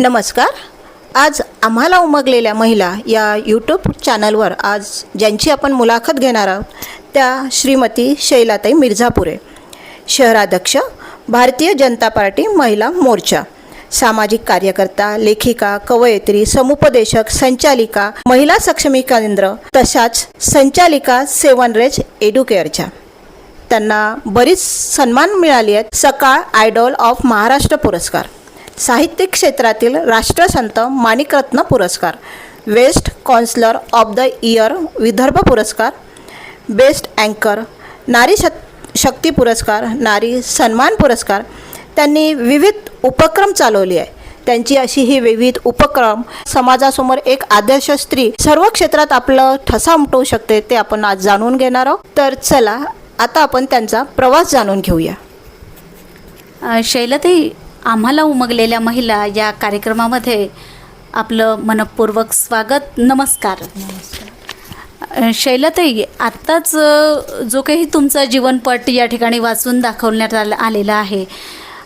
नमस्कार. आज आम्हाला उमगलेल्या महिला या यूट्यूब चॅनलवर आज ज्यांची आपण मुलाखत घेणार आहोत त्या श्रीमती शैलाताई मिर्झापुरे शहराध्यक्ष भारतीय जनता पार्टी महिला मोर्चा सामाजिक कार्यकर्ता लेखिका कवयित्री समुपदेशक संचालिका महिला सक्षमी केंद्र तशाच संचालिका सेवन रेज एड्युकेअरच्या त्यांना बरीच सन्मान मिळाली आहेत. सकाळ आयडॉल ऑफ महाराष्ट्र पुरस्कार. साहित्यिक क्षेत्रातील राष्ट्रसंत माणिकरत्न पुरस्कार best counsellor of the year Vidarbha पुरस्कार बेस्ट अँकर नारी शक शक्ती पुरस्कार नारी सन्मान पुरस्कार त्यांनी विविध उपक्रम चालवले आहे त्यांची अशी ही विविध उपक्रम समाजासमोर एक आदर्श स्त्री सर्व क्षेत्रात आपलं ठसा उमटवू शकते ते आपण आज जाणून घेणार आहोत. तर चला आता आपण त्यांचा प्रवास जाणून घेऊया. शैलताई आम्हाला उमगलेल्या महिला या कार्यक्रमामध्ये आपलं मनपूर्वक स्वागत नमस्कार. शैलताई आत्ताच जो काही तुमचा जीवनपट या ठिकाणी वाचून दाखवण्यात आला आलेला आहे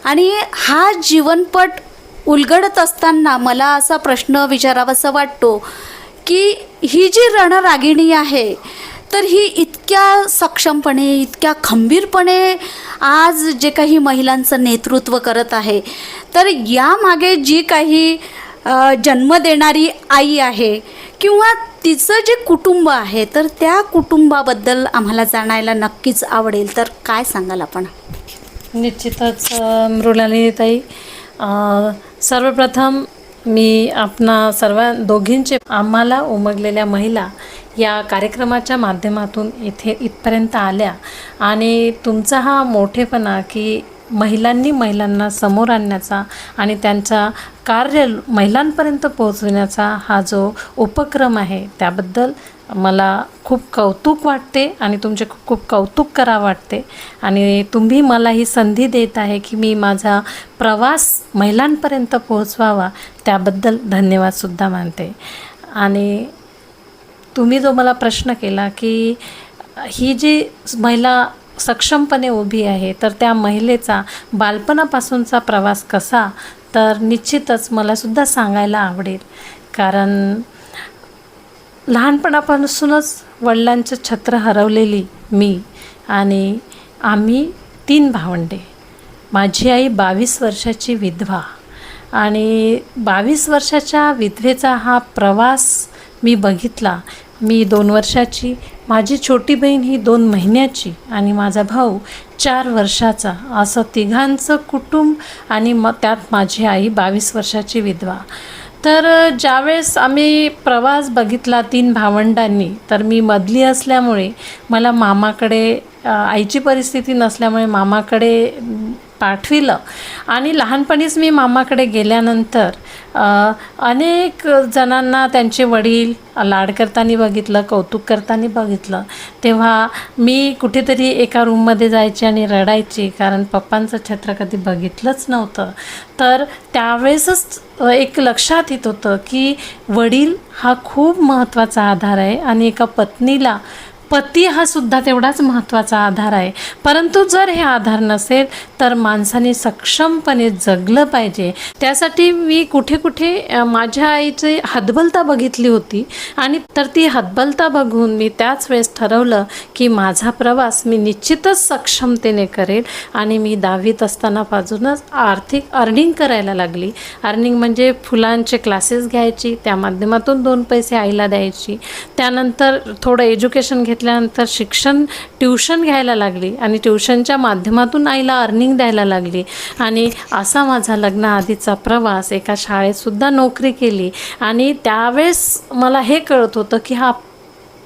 आणि हा जीवनपट उलगडत असताना मला असा प्रश्न विचारावासा वाटतो की ही जी रणरागिणी आहे तर ही इतक्या सक्षमपणे इतक्या खंबीरपणे आज जे काही महिलांचं नेतृत्व करत आहे तर यामागे जी काही जन्म देणारी आई आहे किंवा तिचं जे कुटुंब आहे तर त्या कुटुंबाबद्दल आम्हाला जाणायला नक्कीच आवडेल. तर काय सांगाल आपण? निश्चितच मृणालिनीताई सर्वप्रथम मी आपणा सर्व दोघींचे आम्हाला उमगलेल्या महिला या कार्यक्रमाच्या माध्यमातून इथे इथपर्यंत आल्या. आणि तुमचा हा मोठेपणा की महिलांनी महिलांना समोर आणण्याचा आणि त्यांचा कार्य महिलांपर्यंत पोहोचविण्याचा हा जो उपक्रम आहे त्याबद्दल मला खूप कौतुक वाटते आणि तुमचे खूप खूप कौतुक करा वाटते. आणि तुम्ही मला ही संधी देत आहे की मी माझा प्रवास महिलांपर्यंत पोहोचवावा त्याबद्दल धन्यवादसुद्धा मानते. आणि तुम्ही जो मला प्रश्न केला की ही जी महिला सक्षमपणे उभी आहे तर त्या महिलेचा बालपणापासूनचा प्रवास कसा? तर निश्चितच मलासुद्धा सांगायला आवडेल. कारण लहानपणापासूनच वडिलांचं छत्र हरवलेली मी आणि आम्ही तीन भावंडे. माझी आई बावीस वर्षाची विधवा आणि बावीस वर्षाच्या विधवेचा हा प्रवास मी बघितला. मी दोन वर्षाची माझी छोटी बहीण ही दोन महिन्याची आणि माझा भाऊ चार वर्षाचा. असं तिघांचं कुटुंब आणि मग त्यात माझी आई बावीस वर्षाची विधवा. तर ज्यावेळेस आम्ही प्रवास बघितला तीन भावंडांनी तर मी मधली असल्यामुळे मला मामाकडे आईची परिस्थिती नसल्यामुळे मामाकडे पाठविलं. आणि लहानपणीच मी मामाकडे गेल्यानंतर अनेक जणांना त्यांचे वडील लाड करताना बघितलं कौतुक करताना बघितलं. तेव्हा मी कुठेतरी एका रूममध्ये जायची आणि रडायची कारण पप्पांचं छत्र कधी बघितलंच नव्हतं. तर त्यावेळेसच एक लक्षात येत होतं की वडील हा खूप महत्त्वाचा आधार आहे आणि एका पत्नीला पती हा सुद्धा तेवढाच महत्त्वाचा आधार आहे. परंतु जर हे आधार नसेल तर माणसाने सक्षमपणे जगलं पाहिजे. त्यासाठी मी कुठे कुठे माझ्या आईची हतबलता बघितली होती आणि तर ती हतबलता बघून मी त्याच वेळेस ठरवलं की माझा प्रवास मी निश्चितच सक्षमतेने करेल आणि मी दहावीत असतानापासूनच आर्थिक अर्निंग करायला लागली. अर्निंग म्हणजे फुलांचे क्लासेस घ्यायची त्या माध्यमातून दोन पैसे आईला द्यायची. त्यानंतर थोडं एज्युकेशन घेतल्यानंतर शिक्षण ट्युशन घ्यायला लागली आणि ट्युशनच्या माध्यमातून आईला अर्निंग द्यायला लागली. आणि असा माझा लग्नाआधीचा प्रवास एका शाळेतसुद्धा नोकरी केली. आणि त्यावेळेस मला हे कळत होतं की हा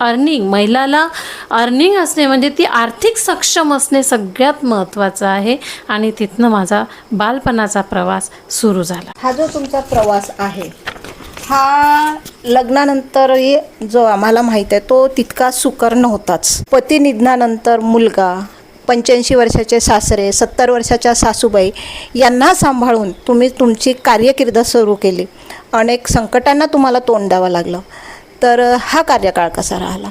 अर्निंग महिलाला अर्निंग असणे म्हणजे ती आर्थिक सक्षम असणे सगळ्यात महत्त्वाचं आहे. आणि तिथनं माझा बालपणाचा प्रवास सुरू झाला. हा जो तुमचा प्रवास आहे हा लग्नानंतरही जो आम्हाला माहीत आहे तो तितका सुकर नव्हताच पती निधनानंतर मुलगा पंच्याऐंशी वर्षाचे सासरे सत्तर वर्षाच्या सासूबाई यांना सांभाळून तुम्ही तुमची कार्यकिर्द सुरू केली. अनेक संकटांना तुम्हाला तोंड द्यावं लागलं. तर हा कार्यकाळ कसा राहिला?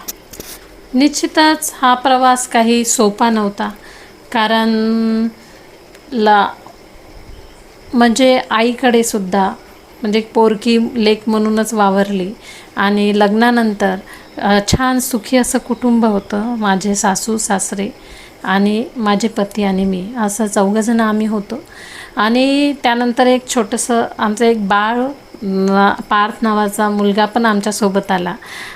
निश्चितच हा प्रवास काही सोपा नव्हता. कारण ला म्हणजे आईकडे सुद्धा म्हणजे पोरकी लेक म्हणूनच वावरली. आणि लग्नानंतर छान सुखी असं कुटुंब होतं माझे सासू सासरे आणि माझे पती आणि मी. असं चौघंजणं आम्ही होतो. आणि त्यानंतर एक छोटंसं आमचं एक बाळ पार्थ नावाचा मुलगा पण आमच्यासोबत आला.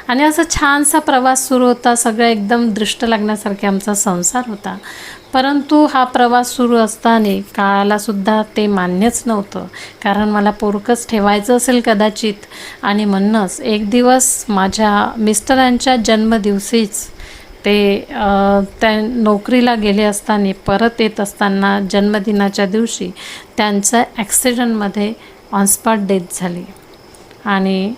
आणि असा छानसा प्रवास सुरू होता. सगळं एकदम दृष्ट लागण्यासारखे आमचा संसार होता. परंतु हा प्रवास सुरू असताना काळालासुद्धा ते मान्यच नव्हतं. कारण मला पोरकंच ठेवायचं असेल कदाचित. आणि म्हणूनच एक दिवस माझ्या मिस्टरांच्या जन्मदिवशीच ते त्या नोकरीला गेले असताना परत येत असताना जन्मदिनाच्या दिवशी त्यांचं ॲक्सिडंटमध्ये ऑनस्पॉट डेथ झाली. आणि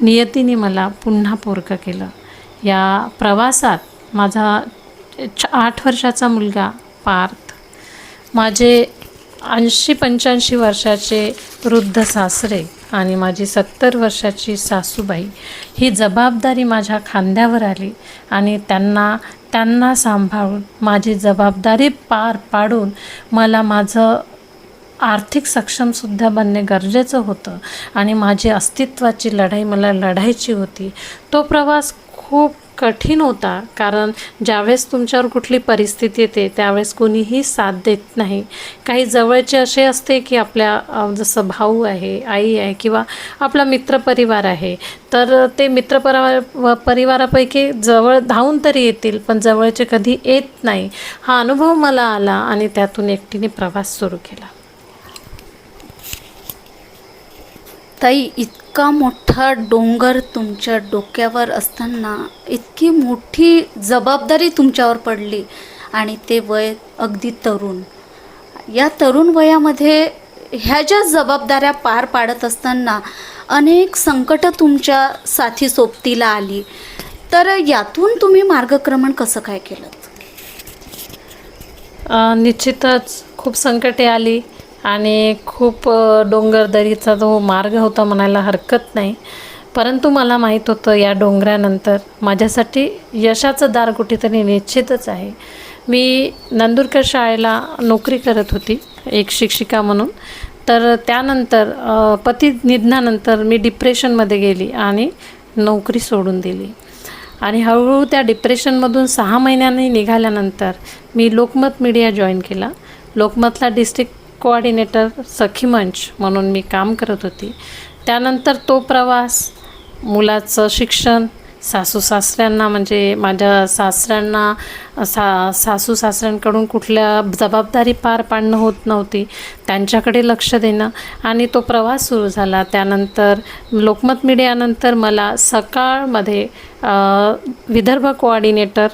नियतीने मला पुन्हा पोरकं केलं. या प्रवासात माझा आठ वर्षाचा मुलगा पार्थ. माझे ऐंशी पंच्याऐंशी वर्षाचे वृद्ध सासरे आणि माझी सत्तर वर्षाची सासूबाई ही जबाबदारी माझ्या खांद्यावर आली आणि त्यांना त्यांना सांभाळून माझी जबाबदारी पार पाडून मला माझं आर्थिक सक्षमसुद्धा बनणे गरजेचं होतं आणि माझी अस्तित्वाची लढाई मला लढायची होती. तो प्रवास खूप कठीण होता कारण ज्यावेळेस तुमच्यावर कुठली परिस्थिती येते त्यावेळेस कोणीही साथ देत नाही. काही जवळचे असे असते की आपल्या जसं भाऊ आहे आई आहे किंवा आपला मित्रपरिवार आहे तर ते मित्रपरिवार व परिवारापैकी जवळ धावून तरी येतील पण जवळचे कधी येत नाही. हा अनुभव मला आला आणि त्यातून एकटीने प्रवास सुरू केला. ताई इतका मोठा डोंगर तुमच्या डोक्यावर असताना इतकी मोठी जबाबदारी तुमच्यावर पडली आणि ते वय अगदी तरुण. या तरुण वयामध्ये ह्या ज्या जबाबदाऱ्या पार पाडत असताना अनेक संकटं तुमच्या साथी सोबतीला आली. तर यातून तुम्ही मार्गक्रमण कसं काय केलं? निश्चितच खूप संकटे आली. आणि खूप डोंगरदरीचा जो मार्ग होता म्हणायला हरकत नाही. परंतु मला माहीत होतं या डोंगरानंतर माझ्यासाठी यशाचं दार कुठेतरी निश्चितच आहे. मी नंदुरकर शाळेला नोकरी करत होती एक शिक्षिका म्हणून. तर त्यानंतर पती निधनानंतर मी डिप्रेशनमध्ये गेली आणि नोकरी सोडून दिली. आणि हळूहळू त्या डिप्रेशनमधून सहा महिन्यांनी निघाल्यानंतर मी लोकमत मीडिया जॉईन केला. लोकमतला डिस्ट्रिक्ट कोऑर्डिनेटर सखी मंच म्हणून मी काम करत होती. त्यानंतर तो प्रवास मुलाचं शिक्षण सासू सासऱ्यांना म्हणजे माझ्या सासऱ्यांना सा सासू सासऱ्यांकडून कुठल्या जबाबदारी पार पाडणं होत नव्हती त्यांच्याकडे लक्ष देणं आणि तो प्रवास सुरू झाला. त्यानंतर लोकमत मीडियानंतर मला सकाळमध्ये विदर्भ कोऑर्डिनेटर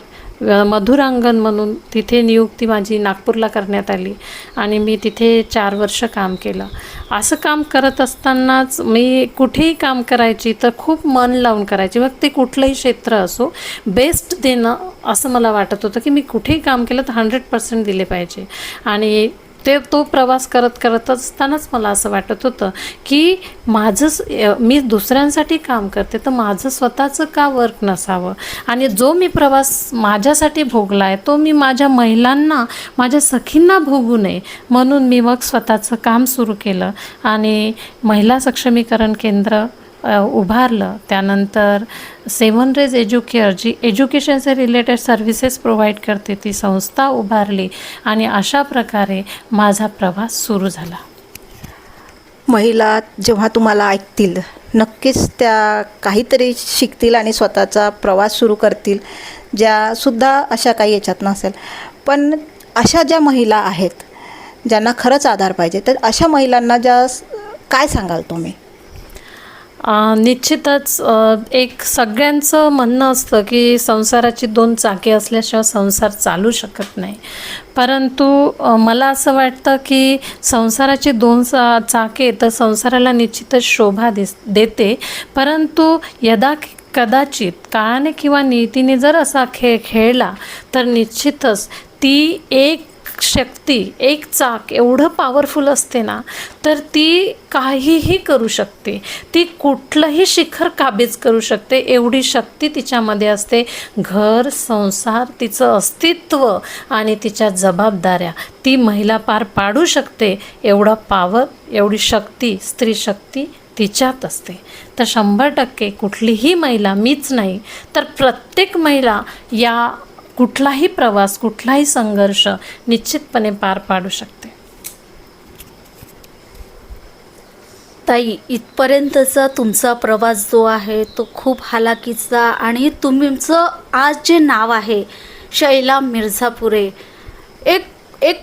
मधुरांगण म्हणून तिथे नियुक्ती माझी नागपूरला करण्यात आली आणि मी तिथे चार वर्ष काम केलं. असं काम करत असतानाच मी कुठेही काम करायची तर खूप मन लावून करायची. मग ते कुठलंही क्षेत्र असो बेस्ट देणं असं मला वाटत होतं की मी कुठेही काम केलं तर हंड्रेड पर्सेंट दिले पाहिजे. आणि ते तो प्रवास करत करत असतानाच मला असं वाटत होतं की माझं मी दुसऱ्यांसाठी काम करते तर माझं स्वतःचं का वर्क नसावं? आणि जो मी प्रवास माझ्यासाठी भोगला आहे तो मी माझ्या महिलांना माझ्या सखींना भोगू नये म्हणून मी मग स्वतःचं काम सुरू केलं. आणि महिला सक्षमीकरण केंद्र उभारलं. त्यानंतर सेवन रेज एज्युकेअर जी एज्युकेशनचे रिलेटेड सर्व्हिसेस प्रोव्हाइड करते ती संस्था उभारली आणि अशा प्रकारे माझा प्रवास सुरू झाला. महिला जेव्हा तुम्हाला ऐकतील नक्कीच त्या काहीतरी शिकतील आणि स्वतःचा प्रवास सुरू करतील ज्यासुद्धा अशा काही याच्यात नसेल. पण अशा ज्या महिला आहेत ज्यांना खरंच आधार पाहिजे तर अशा महिलांना ज्या काय सांगाल तुम्ही? निश्चितच एक सगळ्यांचं म्हणणं असतं की संसाराची दोन चाके असल्याशिवाय संसार चालू शकत नाही. परंतु मला असं वाटतं की संसाराची दोन चा चाके तर संसाराला निश्चितच शोभा दिस देते. परंतु यदा कदाचित काळाने किंवा नीतीने जर असा खेळ खेळला तर निश्चितच ती एक शक्ती एक चाक एवढं पॉवरफुल असते ना तर ती काहीही करू शकते. ती कुठलंही शिखर काबीज करू शकते. एवढी शक्ती तिच्यामध्ये असते. घर संसार तिचं अस्तित्व आणि तिच्या जबाबदाऱ्या. ती महिला पार पाडू शकते. एवढा पावर एवढी शक्ती स्त्री शक्ती तिच्यात असते. तर शंभर टक्के कुठलीही महिला मीच नाही तर प्रत्येक महिला या कुठलाही प्रवास कुठलाही संघर्ष निश्चितपणे पार पाडू शकते. ताई इथपर्यंतचा तुमचा प्रवास जो आहे तो खूप हालाकीचा आणि तुमचं आज जे नाव आहे शैला मिर्झापुरे एक एक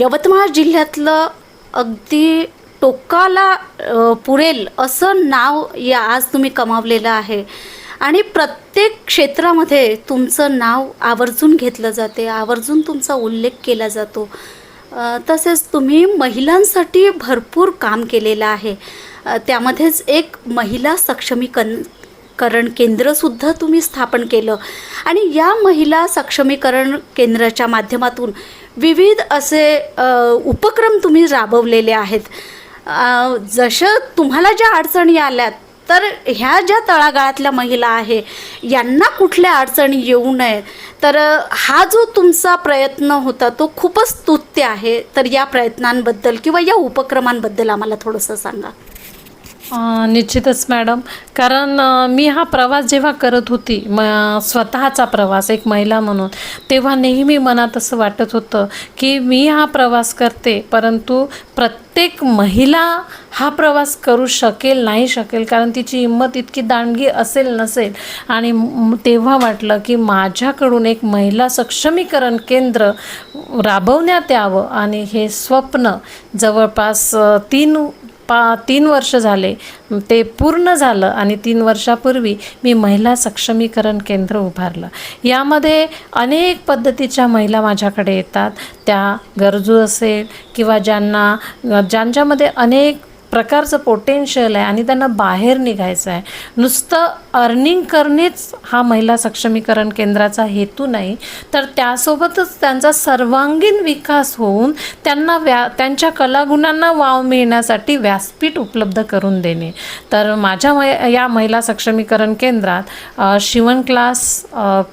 यवतमाळ जिल्ह्यातलं अगदी टोकाला पुरेल असं नाव या आज तुम्ही कमावलेलं आहे. आणि प्रत्येक क्षेत्रामध्ये तुमचं नाव आवर्जून घेतलं जाते आवर्जून तुमचा उल्लेख केला जातो. तसेच तुम्ही महिलांसाठी भरपूर काम केलेलं आहे. त्यामध्येच एक महिला सक्षमीकरण करण केंद्रसुद्धा तुम्ही स्थापन केलं. आणि या महिला सक्षमीकरण केंद्राच्या माध्यमातून विविध असे उपक्रम तुम्ही राबवलेले आहेत. जसं तुम्हाला ज्या अडचणी आल्यात तर ह्या ज्या तळागाळातल्या महिला आहे यांना कुठल्या अडचणी येऊ नये तर हा जो तुमचा प्रयत्न होता तो खूपच स्तुत्य आहे. तर या प्रयत्नांबद्दल किंवा या उपक्रमांबद्दल आम्हाला थोडंसं सांगा. निश्चितच मॅडम. कारण मी हा प्रवास जेव्हा करत होती म स्वतःचा प्रवास एक महिला म्हणून तेव्हा नेहमी मनात असं वाटत होतं की मी हा प्रवास करते परंतु प्रत्येक महिला हा प्रवास करू शकेल नाही शकेल कारण तिची हिंमत इतकी दांडगी असेल नसेल. आणि तेव्हा वाटलं की माझ्याकडून एक महिला सक्षमीकरण केंद्र राबवण्यात यावं. आणि हे स्वप्न जवळपास तीन पा तीन वर्ष झाले. ते पूर्ण झालं आणि तीन वर्षापूर्वी मी महिला सक्षमीकरण केंद्र उभारलं. यामध्ये अनेक पद्धतीच्या महिला माझ्याकडे येतात. त्या गरजू असेल किंवा ज्यांना ज्यांच्यामध्ये अनेक प्रकारचं पोटेन्शियल आहे आणि त्यांना बाहेर निघायचं आहे. नुसतं अर्निंग करणेच हा महिला सक्षमीकरण केंद्राचा हेतू नाही. तर त्यासोबतच त्यांचा सर्वांगीण विकास होऊन त्यांना व्या त्यांच्या कलागुणांना वाव मिळण्यासाठी व्यासपीठ उपलब्ध करून देणे. तर माझ्या मै या महिला सक्षमीकरण केंद्रात शिवण क्लास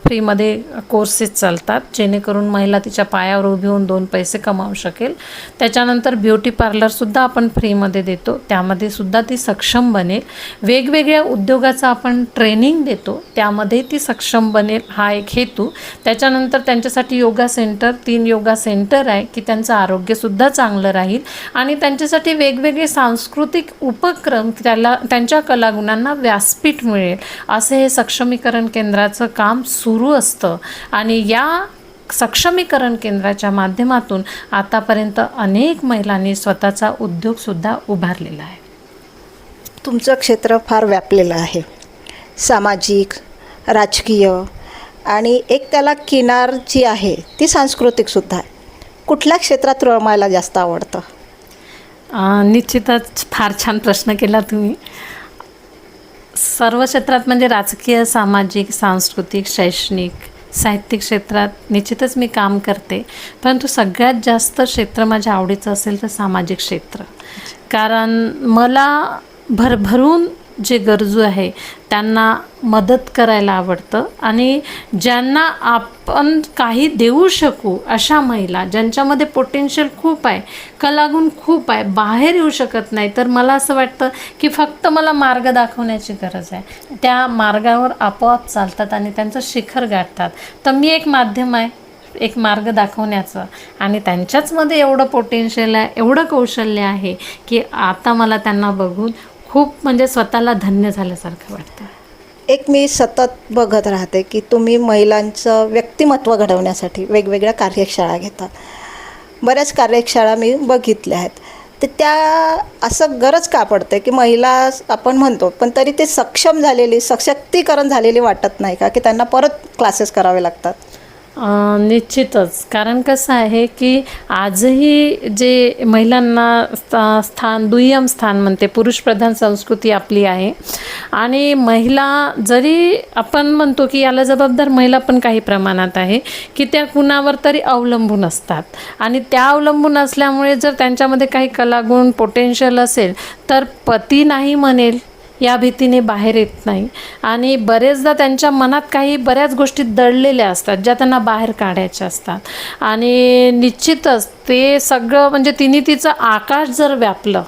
फ्रीमध्ये कोर्सेस चालतात जेणेकरून महिला तिच्या पायावर उभी होऊन दोन पैसे कमावू शकेल. त्याच्यानंतर ब्युटी पार्लरसुद्धा आपण फ्रीमध्ये देतो. त्यामध्ये सुद्धा ती सक्षम बनेल. वेगवेगळ्या उद्योगाचं आपण ट्रेनिंग देतो. त्यामध्ये ती सक्षम बनेल हा एक हेतू. त्याच्यानंतर त्यांच्यासाठी योगा सेंटर तीन योगा सेंटर आहे की त्यांचं आरोग्यसुद्धा चांगलं राहील. आणि त्यांच्यासाठी वेगवेगळे सांस्कृतिक उपक्रम त्याला त्यांच्या कलागुणांना व्यासपीठ मिळेल. असे हे सक्षमीकरण केंद्राचं काम सुरू असतं. आणि या सक्षमीकरण केंद्राच्या माध्यमातून आतापर्यंत अनेक महिलांनी स्वतःचा उद्योगसुद्धा उभारलेला आहे. तुमचं क्षेत्र फार व्यापलेलं आहे. सामाजिक राजकीय आणि एक त्याला किनार जी आहे ती सांस्कृतिकसुद्धा आहे. कुठल्या क्षेत्रात रमायला जास्त आवडतं? निश्चितच फार छान प्रश्न केला तुम्ही. सर्व क्षेत्रात म्हणजे राजकीय सामाजिक सांस्कृतिक शैक्षणिक साहित्यिक क्षेत्रात निश्चितच मी काम करते. परंतु सगळ्यात जास्त क्षेत्र माझ्या आवडीचं असेल तर सामाजिक क्षेत्र. कारण मला भरभरून जे गरजू आहे त्यांना मदत करायला आवडतं. आणि ज्यांना आपण काही देऊ शकू अशा महिला ज्यांच्यामध्ये पोटेन्शियल खूप आहे कलागुण खूप आहे बाहेर येऊ शकत नाही तर मला असं वाटतं की फक्त मला मार्ग दाखवण्याची गरज आहे. त्या मार्गावर आपोआप चालतात आणि त्यांचं शिखर गाठतात. तर मी एक माध्यम आहे एक मार्ग दाखवण्याचं. आणि त्यांच्याचमध्ये एवढं पोटेन्शियल आहे एवढं कौशल्य आहे की आता मला त्यांना बघून खूप म्हणजे स्वतःला धन्य झाल्यासारखं वाटतं. एक मी सतत बघत राहते की तुम्ही महिलांचं व्यक्तिमत्व घडवण्यासाठी वेगवेगळ्या कार्यशाळा घेतात. बऱ्याच कार्यशाळा मी बघितल्या आहेत. तर त्या असं गरज का पडते की महिला आपण म्हणतो पण तरी ते सक्षम झालेली सशक्तीकरण झालेली वाटत नाही का? की त्यांना परत क्लासेस करावे लागतात. निश्चितच. कारण कसं आहे की आजही जे महिलांना स्था- स्थान दुय्यम स्थान म्हणते पुरुषप्रधान संस्कृती आपली आहे. आणि महिला जरी आपण म्हणतो की याला जबाबदार महिला पण काही प्रमाणात आहे की त्या कुणावर तरी अवलंबून असतात. आणि त्या अवलंबून असल्यामुळे जर त्यांच्यामध्ये काही कलागुण पोटेन्शियल असेल तर पती नाही म्हणेल. या भीतीने बाहेर येत नाही. आणि बरेचदा त्यांच्या मनात काही बऱ्याच गोष्टी दडलेल्या असतात ज्या त्यांना बाहेर काढायच्या असतात. आणि निश्चितच ते सगळं म्हणजे तिने तिचं आकाश जर व्यापलं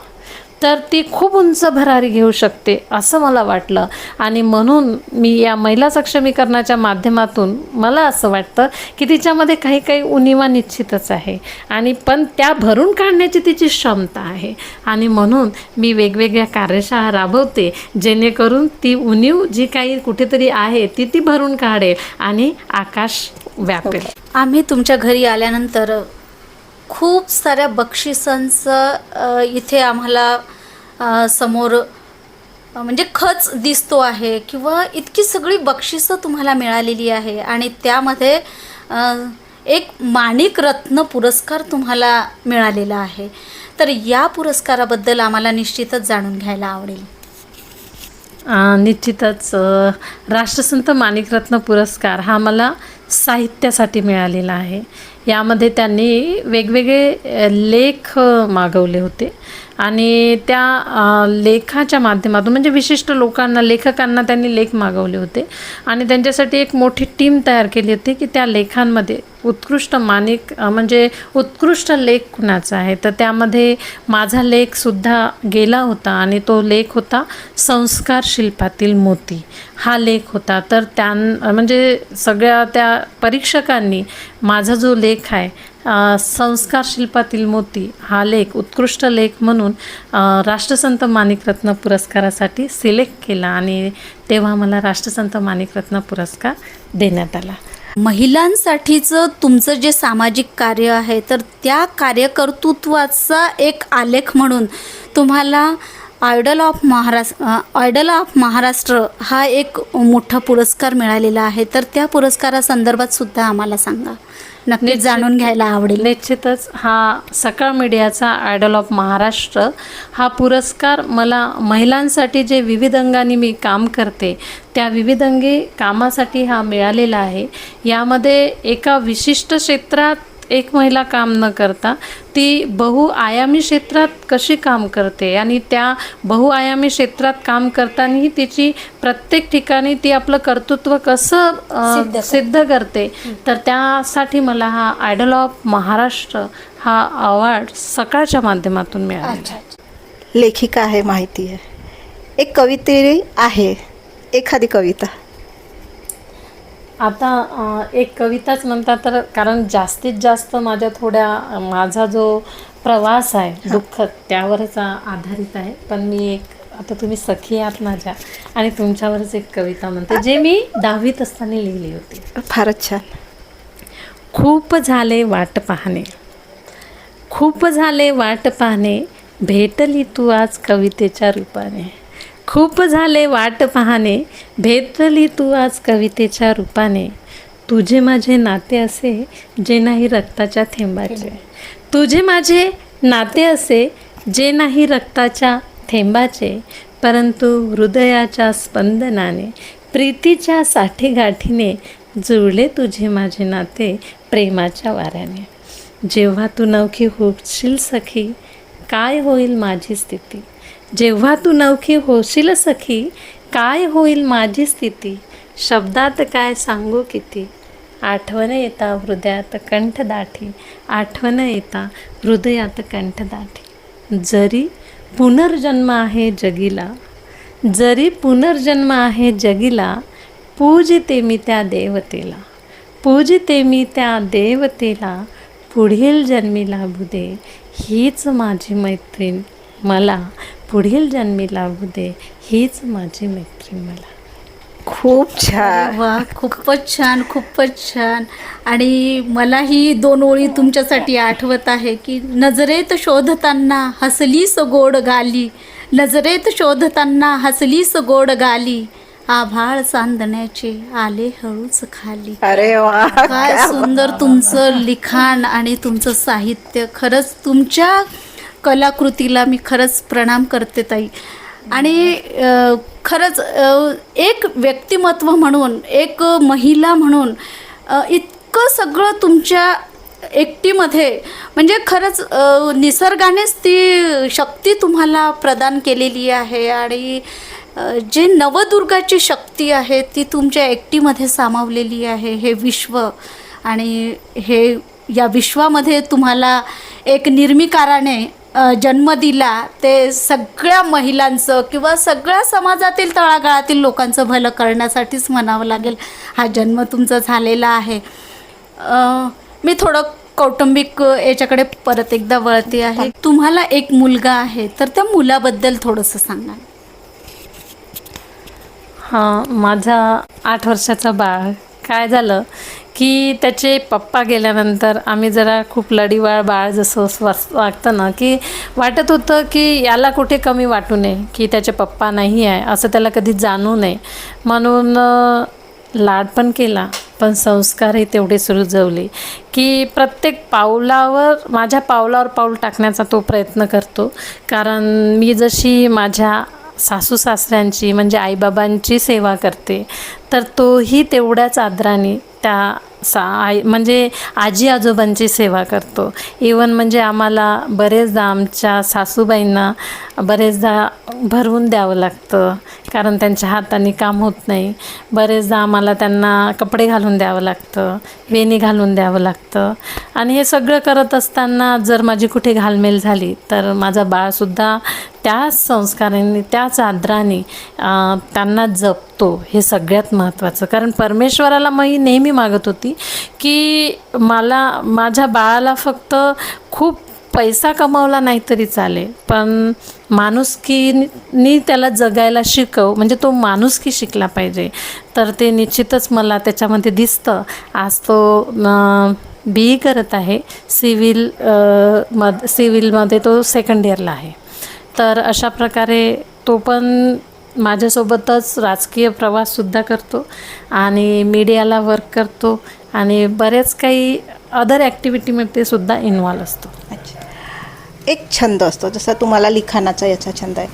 तर ती खूप उंच भरारी घेऊ शकते असं मला वाटलं. आणि म्हणून मी या महिला सक्षमीकरणाच्या माध्यमातून मला असं वाटतं की तिच्यामध्ये काही काही उणिवा निश्चितच आहे. आणि पण त्या भरून काढण्याची तिची क्षमता आहे. आणि म्हणून मी वेगवेगळ्या कार्यशाळा राबवते जेणेकरून ती उणीव जी काही कुठेतरी आहे ती ती भरून काढेल आणि आकाश व्यापेल. हो. आम्ही तुमच्या घरी आल्यानंतर खूप साऱ्या बक्षिसांचं इथे आम्हाला समोर म्हणजे खच दिसतो आहे किंवा इतकी सगळी बक्षिसं तुम्हाला मिळालेली आहे आणि त्यामध्ये एक माणिक रत्न पुरस्कार तुम्हाला मिळालेला आहे. तर या पुरस्काराबद्दल आम्हाला निश्चितच जाणून घ्यायला आवडेल. निश्चितच राष्ट्रसंत माणिकरत्न पुरस्कार हा मला साहित्यासाठी मिळालेला आहे. यामध्ये त्यांनी वेगवेगळे लेख मागवले होते. आणि त्या लेखाच्या माध्यमातून म्हणजे विशिष्ट लोकांना लेखकांना त्यांनी लेख मागवले होते. आणि त्यांच्यासाठी एक मोठी टीम तयार केली होती की त्या लेखांमध्ये उत्कृष्ट मानिक म्हणजे उत्कृष्ट लेख कुणाचा आहे? तर त्यामध्ये माझा लेखसुद्धा गेला होता आणि तो लेख होता संस्कार शिल्पातील मोती. हा लेख होता. तर त्यां म्हणजे सगळ्या त्या परीक्षकांनी माझा जो लेख आहे संस्कार शिल्पातील मोती हा लेख उत्कृष्ट लेख म्हणून राष्ट्रसंत माणिकरत्न पुरस्कारासाठी सिलेक्ट केला आणि तेव्हा मला राष्ट्रसंत माणिकरत्न पुरस्कार देण्यात आला. महिलांसाठीचं तुमचं जे सामाजिक कार्य आहे तर त्या कार्यकर्तृत्वाचा एक आलेख म्हणून तुम्हाला idol of Maharashtra idol of Maharashtra हा एक मोठा पुरस्कार मिळालेला आहे. तर त्या पुरस्कारासंदर्भात सुद्धा आम्हाला सांगा. नक्कीच जाणून घ्यायला आवडेल. निश्चितच हा सकाळ मीडियाचा आयडल ऑफ महाराष्ट्र हा पुरस्कार मला महिलांसाठी जे विविध अंगाने मी काम करते त्या विविध अंगी कामासाठी हा मिळालेला आहे. यामध्ये एका विशिष्ट क्षेत्रात एक महिला काम न करता ती बहुआयामी क्षेत्रात कशी काम करते आणि त्या बहुआयामी क्षेत्रात काम करतानाही तिची प्रत्येक ठिकाणी ती आपलं कर्तृत्व कसं सिद्ध करते. तर त्यासाठी मला हा आयडल ऑफ महाराष्ट्र हा अवॉर्ड सकाळच्या माध्यमातून मिळाला लेखिका आहे माहिती आहे. एक कविते आहे एखादी कविता. आता एक कविताच म्हणतात तर कारण जास्तीत जास्त माझ्या थोड्या माझा जो प्रवास आहे दुःख त्यावरच आधारित आहे. पण मी एक आता तुम्ही सखी आहात माझ्या आणि तुमच्यावरच एक कविता म्हणते जे मी दहावीत असताना लिहिली होती. फारच छान. खूप झाले वाट पाहणे. खूप झाले वाट पाहणे भेटली तू आज कवितेच्या रूपाने. खूप झाले वाट पाहणे. भेटली तू आज कवितेच्या रूपाने. तुझे माझे नाते असे जे नाही रक्ताच्या थेंबाचे. तुझे माझे नाते असे जे नाही रक्ताच्या थेंबाचे. परंतु हृदयाच्या स्पंदनाने प्रीतीच्या साठीगाठीने जुळले तुझे माझे नाते प्रेमाच्या वाऱ्याने. जेव्हा तू नवखी होशील सखी काय होईल माझी स्थिती? जेव्हा तू नवखी होशील सखी काय होईल माझी स्थिती? शब्दात काय सांगू किती? आठवण येता हृदयात कंठ दाठी आठवण येता हृदयात कंठ दाठी. जरी पुनर्जन्म आहे जगीला जरी पुनर्जन्म आहे जगीला पूजते मी त्या देवतेला पूजते मी त्या देवतेला पुढील जन्मी लाभू दे हीच माझी मैत्रीण मला पुढील जन्मी लाभू दे हीच माझी मैत्रीण मला. खूप छान. वा खूपच छान खूपच छान. आणि मलाही दोन ओळी तुमच्यासाठी आठवत आहे की नजरेत शोधताना हसलीस गोड गाली. नजरेत शोधताना हसलीस गोड गाली. आभाळ चांदण्याचे आले हळूच खाली. अरे वा काय सुंदर तुमचं लिखाण आणि तुमचं साहित्य. खरंच तुमच्या कलाकृतीला मी खरंच प्रणाम करते ताई. आणि खरंच एक व्यक्तिमत्व म्हणून एक महिला म्हणून इतकं सगळं तुमच्या एकटीमध्ये म्हणजे खरंच निसर्गानेच ती शक्ती तुम्हाला प्रदान केलेली आहे आणि जे नवदुर्गाची शक्ती आहे ती तुमच्या एकटीमध्ये सामावलेली आहे हे विश्व. आणि हे या विश्वामध्ये तुम्हाला एक निर्मिकाराने जन्म दिला ते सगळ्या महिलांचं किंवा सगळ्या समाजातील तळागाळातील लोकांचं भलं करण्यासाठीच म्हणावं लागेल. हा जन्म तुमचा झालेला आहे. मी थोडं कौटुंबिक याच्याकडे परत एकदा वळते आहे. तुम्हाला एक मुलगा आहे तर त्या मुलाबद्दल थोडंसं सांगा. हां माझा आठ वर्षाचा बाळ. काय झालं की त्याचे पप्पा गेल्यानंतर आम्ही जरा खूप लढीवाळ बाळ जसं वास वागतं ना की वाटत होतं की याला कुठे कमी वाटू नये की त्याचे पप्पा नाही आहे असं त्याला कधी जाणू नये. म्हणून लाड पण केला पण संस्कारही तेवढेच रुजवले की प्रत्येक पावलावर माझ्या पावलावर पाऊल टाकण्याचा तो प्रयत्न करतो. कारण मी जशी माझ्या सासू सासऱ्यांची म्हणजे आईबाबांची सेवा करते. तर तोही तेवढ्याच आदराने त्या सा आई म्हणजे आजी आजोबांची सेवा करतो. इवन म्हणजे आम्हाला बरेचदा आमच्या सासूबाईंना बरेचदा भरवून द्यावं लागतं. कारण त्यांच्या हाताने काम होत नाही. बरेचदा आम्हाला त्यांना कपडे घालून द्यावं लागतं. वेणी घालून द्यावं लागतं. आणि हे सगळं करत असताना जर माझी कुठे घालमेल झाली तर माझा बाळसुद्धा त्याच संस्कारांनी त्याच आदराने त्यांना जपतो हे सगळ्यात महत्त्वाचं. कारण परमेश्वराला मी नेहमी मागत होती की मला माझ्या बाळाला फक्त खूप पैसा कमावला नाही तरी चालेल पण माणुसकीनी त्याला जगायला शिकव म्हणजे तो माणुसकी शिकला पाहिजे. तर ते निश्चितच मला त्याच्यामध्ये दिसतं. आज तो बी ई करत आहे सिव्हिल मध सिव्हिलमध्ये तो सेकंड इयरला आहे. तर अशा प्रकारे तो पण माझ्यासोबतच राजकीय प्रवाससुद्धा करतो आणि मीडियाला वर्क करतो आणि बरेच काही अदर ॲक्टिव्हिटीमध्ये सुद्धा इन्व्हॉल्व असतो. अच्छा. एक छंद असतो जसा तुम्हाला लिखाणाचा याचा छंद आहे.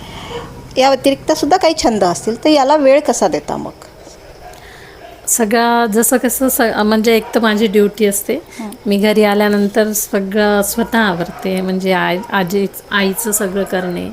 या व्यतिरिक्त सुद्धा काही छंद असतील तर याला वेळ कसा देता मग? सगळं जसं कसं स म्हणजे एक तर माझी ड्युटी असते. मी घरी आल्यानंतर सगळं स्वतः आवरते. म्हणजे आई आजी आईचं सगळं करणे.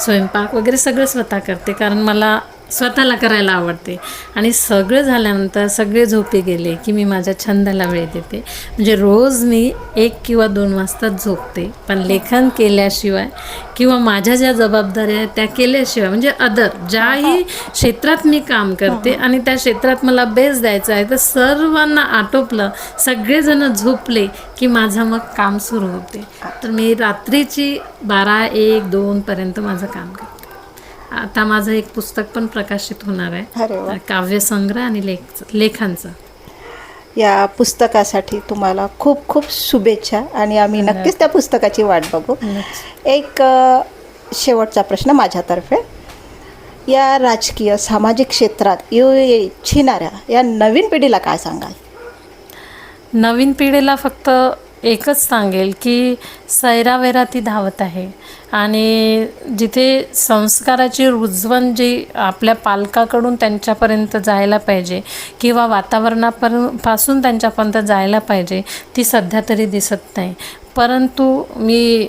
स्वयंपाक वगैरे सगळं स्वतः करते. कारण मला स्वतःला करायला आवडते. आणि सगळं झाल्यानंतर सगळे झोपे गेले की मी माझ्या छंदाला वेळ देते. म्हणजे रोज मी एक किंवा दोन वाजता झोपते. पण लेखन केल्याशिवाय किंवा माझ्या ज्या जबाबदाऱ्या आहेत त्या केल्याशिवाय म्हणजे अदर ज्याही क्षेत्रात मी काम करते आणि त्या क्षेत्रात मला बेस द्यायचा आहे तर सर्वांना आटोपलं सगळेजण झोपले की माझं मग काम सुरू होते. तर मी रात्रीची बारा एक दोनपर्यंत माझं काम करते. आता माझं एक पुस्तक पण प्रकाशित होणार. आहे. काव्यसंग्रह आणि लेख लेखांचं. या पुस्तकासाठी तुम्हाला खूप खूप शुभेच्छा आणि आम्ही नक्कीच त्या पुस्तकाची वाट बघू. एक शेवटचा प्रश्न माझ्यातर्फे. या राजकीय सामाजिक क्षेत्रात येऊ इच्छिणाऱ्या या नवीन पिढीला काय सांगाल? नवीन पिढीला फक्त एकच सांगेल की सैरावैरा ती धावत आहे. आणि जिथे संस्काराची रुजवण जी आपल्या पालकाकडून त्यांच्यापर्यंत जायला पाहिजे किंवा वातावरणापरपासून त्यांच्यापर्यंत जायला पाहिजे ती सध्या तरी दिसत नाही. परंतु मी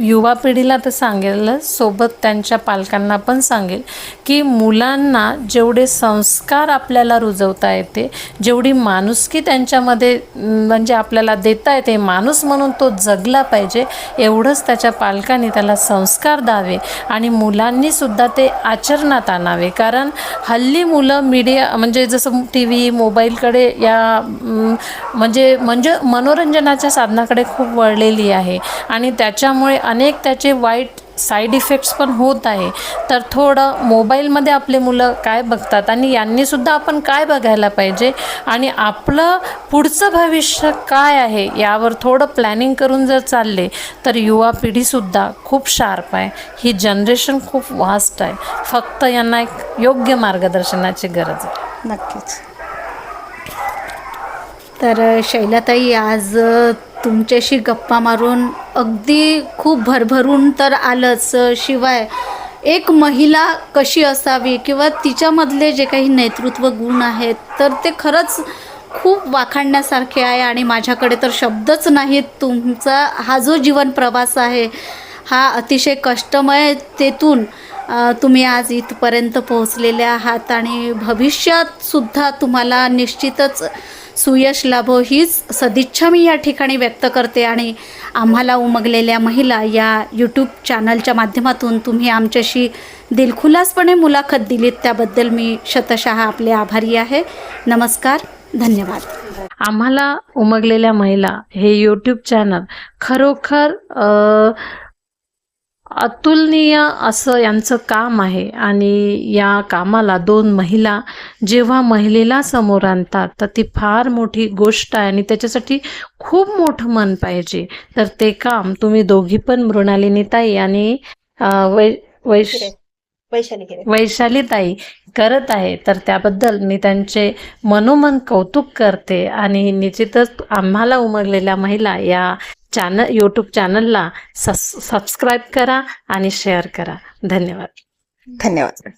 युवा पिढीला तर सांगेलच सोबत त्यांच्या पालकांना पण सांगेल की मुलांना जेवढे संस्कार आपल्याला रुजवता येते जेवढी माणुसकी त्यांच्यामध्ये म्हणजे आपल्याला देता येते माणूस म्हणून तो जगला पाहिजे एवढंच त्याच्या पालकांनी त्याला संस्कार द्यावे आणि मुलांनी सुद्धा ते आचरणात आणावे. कारण हल्ली मुलं मीडिया म्हणजे जसं टी व्ही मोबाईलकडे या म्हणजे म्हणजे मनोरंजनाच्या साधनाकडे खूप वाढलेली आहे. आणि त्याच्यामुळे अनेक त्याचे वाईट साईड इफेक्ट्स पण होत आहे. तर थोडं मोबाईलमध्ये आपले मुलं काय बघतात आणि यांनीसुद्धा आपण काय बघायला पाहिजे? आणि आपलं पुढचं भविष्य काय आहे यावर थोडं प्लॅनिंग करून जर चालले तर युवा पिढीसुद्धा खूप शार्प आहे. ही जनरेशन खूप वास्ट आहे. फक्त यांना एक योग्य मार्गदर्शनाची गरज आहे. नक्कीच. तर शैलाताई आज तुमच्याशी गप्पा मारून अगदी खूप भरभरून तर आलंच. शिवाय एक महिला कशी असावी किंवा तिच्यामधले जे काही नेतृत्व गुण आहेत तर ते खरंच खूप वाखाणण्यासारखे आहे आणि माझ्याकडे तर शब्दच नाहीत. तुमचा हा जो जीवन प्रवास आहे हा अतिशय कष्टमय तेथून तुम्ही आज इथपर्यंत पोहोचलेले आहात आणि भविष्यातसुद्धा तुम्हाला निश्चितच सुयश लाभो हीच सदिच्छा मी या ठिकाणी व्यक्त करते आणि आम्हाला उमगलेल्या महिला या यूट्यूब चॅनलच्या माध्यमातून तुम्ही आमच्याशी दिलखुलासपणे मुलाखत दिलीत. त्याबद्दल मी शतशः आपले आभारी आहे. नमस्कार धन्यवाद. आम्हाला उमगलेल्या महिला हे यूट्यूब चॅनल खरोखर अतुलनीय असं यांचं काम आहे. आणि या कामाला दोन महिला जेव्हा महिलेला समोर आणतात तर ती फार मोठी गोष्ट आहे आणि त्याच्यासाठी खूप मोठं मन पाहिजे. तर ते काम तुम्ही दोघी पण मृणालिनी ताई आणि अ, वै वैश वैशाली वैशाली ताई करत आहे. तर त्याबद्दल मी त्यांचे मनोमन कौतुक करते. आणि निश्चितच आम्हाला उमगलेल्या महिला या चॅनल यूट्यूब चॅनलला सस सबस्क्राईब करा आणि शेअर करा. धन्यवाद. धन्यवाद.